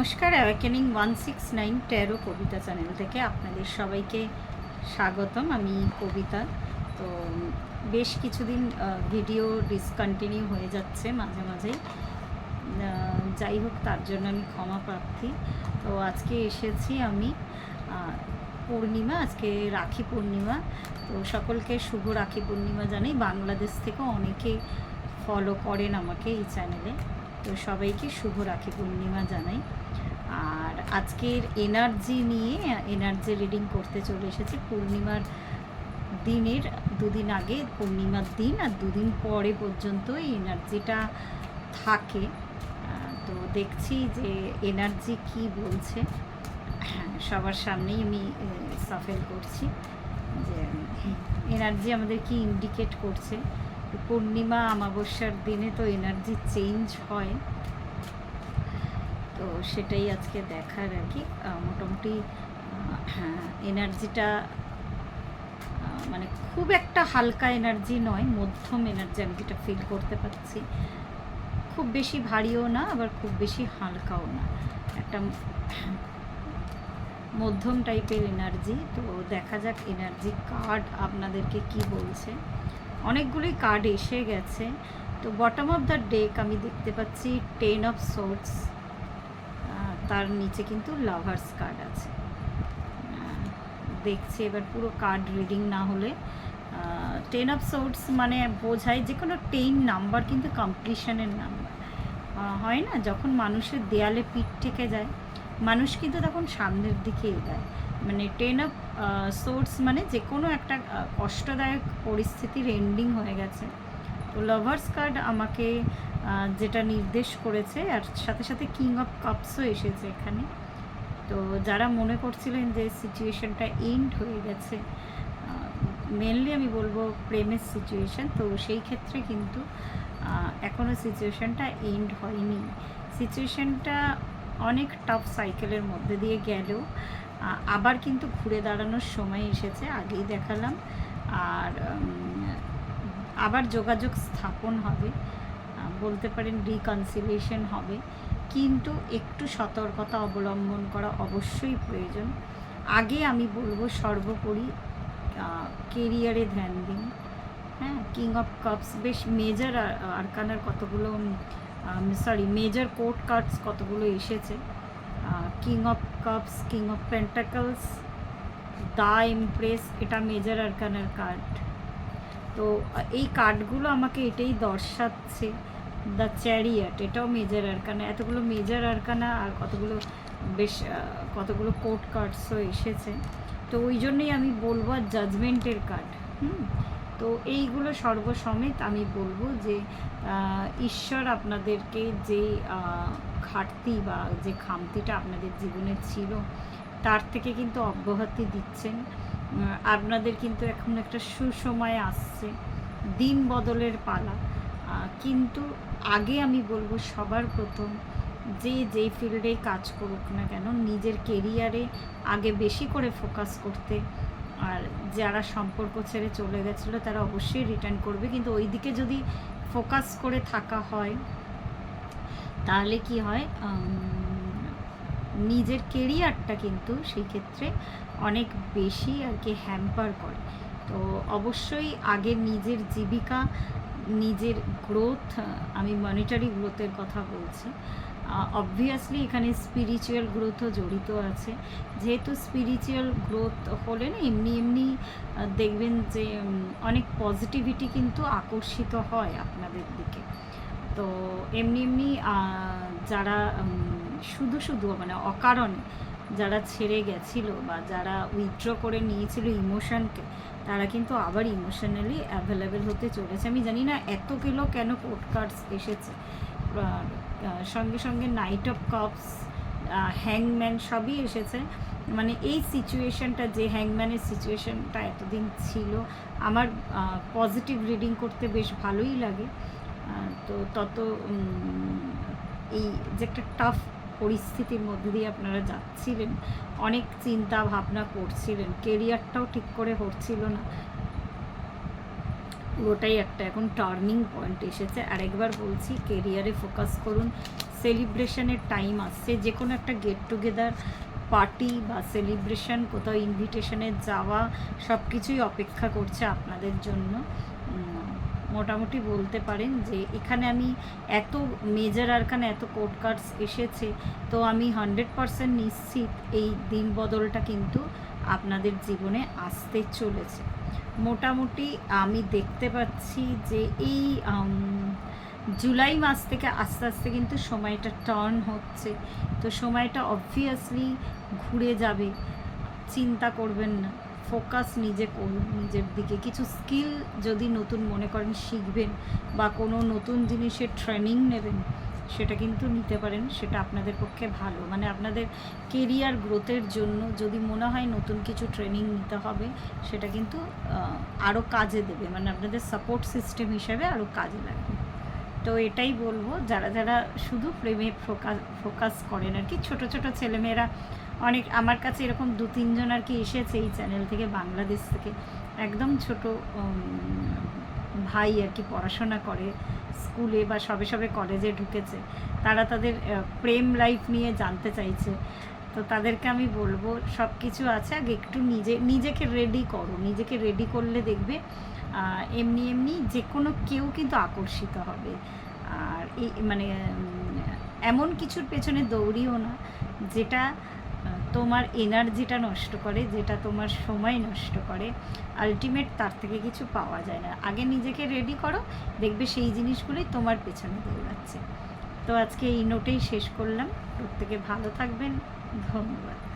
নমস্কার awakening one six nine tarot Kabita channel থেকে আপনাদের সবাইকে স্বাগতম। আমি কবিতা। তো, বেশ কিছুদিন ভিডিও ডিসকন্টিনিউ হয়ে যাচ্ছে মাঝে মাঝেই। যাই হোক, তার জন্য আমি ক্ষমা প্রার্থী। তো, আজকে এসেছি আমি পূর্ণিমা, আজকে রাখি পূর্ণিমা। তো, সকলকে শুভ রাখি পূর্ণিমা জানাই। বাংলাদেশ থেকে অনেকে ফলো করেন আমাকে এই চ্যানেলে তো, সবাইকে শুভ রাখি পূর্ণিমা জানাই। আর আজকের এনার্জি নিয়ে এনার্জি রিডিং করতে চলে এসেছি পূর্ণিমার দিনের দুদিন আগে পূর্ণিমার দিন আর দুদিন পরে পর্যন্ত এই এনার্জিটা থাকে। তো দেখছি যে এনার্জি কি বলছে। হ্যাঁ, সবার সামনেই আমি সাফেল করছি যে এনার্জি আমাদের কি ইন্ডিকেট করছে। পূর্ণিমা অমাবস্যার দিনে তো এনার্জি চেঞ্জ হয়। তো সেটাই আজকে দেখার আর কি। মোটামুটি হ্যাঁ এনার্জিটা মানে খুব একটা হালকা এনার্জি নয়, মধ্যম এনার্জি আমি যেটা ফিল করতে পারছি খুব বেশি ভারীও না, আবার খুব বেশি হালকাও না। একটা মধ্যম টাইপের এনার্জি তো দেখা যাক এনার্জি কার্ড আপনাদেরকে কি বলছে। অনেকগুলোই কার্ড এসে গেছে। তো বটম অফ দ্য ডেক আমি দেখতে পাচ্ছি টেন অফ সোর্টস তার নিচে কিন্তু লাভার্স কার্ড আছে। দেখছি এবার পুরো কার্ড রিডিং না হলে। টেন অফ সোর্টস মানে বোঝায় যে কোনো টেন নাম্বার কিন্তু কমপ্লিশনের নাম্বার হয় না? যখন মানুষের দেয়ালে পিঠ ঠেকে যায়, মানুষ কিন্তু তখন সামনের দিকে এগায়। মানে টেন অফ সোর্স মানে যে কোনো একটা কষ্টদায়ক পরিস্থিতির এন্ডিং হয়ে গেছে। তো লাভার্স কার্ড আমাকে যেটা নির্দেশ করেছে, আর সাথে সাথে কিং অফ কাপসও এসেছে এখানে। তো যারা মনে করছিলেন যে সিচুয়েশনটা এন্ড হয়ে গেছে মেনলি আমি বলব প্রেমের সিচুয়েশান তো সেই ক্ষেত্রে কিন্তু এখনও এখনও সিচুয়েশনটা এন্ড হয়নি। সিচুয়েশনটা অনেক টাফ সাইকেলের মধ্যে দিয়ে গেলেও আবার কিন্তু ঘুরে দাঁড়ানোর সময় এসেছে, আগেই দেখালাম। আর আবার যোগাযোগ স্থাপন হবে বলতে পারেন রিকনসিলিয়েশন হবে। কিন্তু একটু সতর্কতা অবলম্বন করা অবশ্যই প্রয়োজন। আগে আমি বলব সর্বোপরি কেরিয়ারে ধ্যান দিন। হ্যাঁ কিং অফ কাপস বেশ মেজর আরকানার কতগুলো সরি মেজর কোর্ট কার্ডস কতগুলো এসেছে। King of cups king of pentacles the empress এটা মেজর আরকানার কার্ড তো, এই কার্ডগুলো আমাকে এটাই দর্শাচ্ছে দ্য চ্যারিয়াট এটাও মেজর আরকানা এতগুলো মেজর আরকানা আর কতগুলো বেশ কতগুলো কোর্ট কার্ডসও এসেছে। তো ওই জন্যই আমি বলব আর জাজমেন্টের কার্ড হুম? তো এইগুলো সর্বসমেত আমি বলব যে ঈশ্বর আপনাদেরকে যে ঘাটতি বা যে খামতিটা আপনাদের জীবনে ছিল, তার থেকে কিন্তু অব্যাহতি দিচ্ছেন। আপনাদের কিন্তু এখন একটা সুসময় আসছে। দিন বদলের পালা। কিন্তু আগে আমি বলব সবার প্রথম যে যেই ফিল্ডে কাজ করুক না কেন, নিজের কেরিয়ারে আগে বেশি করে ফোকাস করতে। আর যারা সম্পর্ক ছেড়ে চলে গেছিল, তারা অবশ্যই রিটার্ন করবে। কিন্তু ওই দিকে যদি ফোকাস করে থাকা হয়, তাহলে কি হয় নিজের কেরিয়ারটা কিন্তু সেই ক্ষেত্রে অনেক বেশি আর কি হ্যাম্পার করে। তো অবশ্যই আগে নিজের জীবিকা, নিজের গ্রোথ আমি মনিটারি গ্রোথের কথা বলছি। অবভিয়াসলি এখানে স্পিরিচুয়াল গ্রোথও জড়িত আছে। যেহেতু স্পিরিচুয়াল গ্রোথ হলে না, এমনি এমনি দেখবেন যে অনেক পজিটিভিটি কিন্তু আকর্ষিত হয় আপনাদের দিকে। তো এমনি এমনি যারা শুধু শুধু মানে অকারণে যারা ছেড়ে গেছিল বা যারা উইথড্র করে নিয়েছিল ইমোশনকে তারা কিন্তু আবার ইমোশনালি অ্যাভেলেবেল হতে চলেছে। আমি জানি না এত কিলো কেন কার্ডস এসেছে। সঙ্গে সঙ্গে নাইট অফ কাপস হ্যাংম্যান সবই এসেছে। মানে এই সিচুয়েশনটা যে হ্যাংম্যানের সিচুয়েশনটা এতদিন ছিল, আমার পজিটিভ রিডিং করতে বেশ ভালোই লাগে। তো তত এই যে একটা টাফ পরিস্থিতির মধ্যে দিয়ে আপনারা যাচ্ছিলেন, অনেক চিন্তা ভাবনা করছিলেন, কেরিয়ারটাও ঠিক করে হচ্ছিল না। পুরোটাই একটা। এখন টার্নিং পয়েন্ট এসেছে। আরেকবার বলছি, কেরিয়ারে ফোকাস করুন। সেলিব্রেশনের টাইম আসছে। যে কোনো একটা গেট টুগেদার পার্টি বা সেলিব্রেশন, কোথাও ইনভিটেশনে যাওয়া সব কিছুই অপেক্ষা করছে আপনাদের জন্য। মোটামুটি বলতে পারেন যে এখানে আমি এত মেজর আরখানে এত কোর্ট কার্ডস এসেছে, তো আমি হান্ড্রেড পারসেন্ট নিশ্চিত এই দিন বদলটা কিন্তু আপনাদের জীবনে আসতে চলেছে। মোটামুটি আমি দেখতে পাচ্ছি যে এই জুলাই মাস থেকে আস্তে আস্তে কিন্তু সময়টা টার্ন হচ্ছে। তো সময়টা অবভিয়াসলি ঘুরে যাবে, চিন্তা করবেন না। ফোকাস নিজে করুন নিজের দিকে। কিছু স্কিল যদি নতুন মনে করেন শিখবেন বা কোনো নতুন জিনিসের ট্রেনিং নেবেন, সেটা কিন্তু নিতে পারেন, সেটা আপনাদের পক্ষে ভালো। মানে আপনাদের কেরিয়ার গ্রোথের জন্য যদি মনে হয় নতুন কিছু ট্রেনিং নিতে হবে, সেটা কিন্তু আরও কাজে দেবে। মানে আপনাদের সাপোর্ট সিস্টেম হিসেবে আরও কাজে লাগবে। তো এটাই বলব, যারা যারা শুধু প্রেমে ফোকাস ফোকাস করেন আর কি, ছোটো ছোটো ছেলেমেয়েরা অনেক আমার কাছে এরকম দু, তিনজন আর কি এসেছে এই চ্যানেল থেকে, বাংলাদেশ থেকে। একদম ছোট ভাই আর কি পড়াশোনা করে স্কুলে বা সবে সবে কলেজে ঢুকেছে। তারা তাদের প্রেম লাইফ নিয়ে জানতে চাইছে। তো তাদেরকে আমি বলব সব কিছু আছে, আগে একটু নিজে, নিজেকে রেডি করো। নিজেকে রেডি করলে দেখবে এমনি এমনি যে কোনো কেউ কিন্তু আকর্ষিত হবে। আর এই মানে এমন কিছুর পেছনে দৌড়িও না, যেটা তোমার এনার্জিটা নষ্ট করে, যেটা তোমার সময় নষ্ট করে আলটিমেট তার থেকে কিছু পাওয়া যায় না। আগে নিজেকে রেডি করো, দেখবে সেই জিনিসগুলোই তোমার পেছনে দৌড়াচ্ছে। তো আজকে এই নোটেই শেষ করলাম। প্রত্যেকে ভালো থাকবেন। ধন্যবাদ।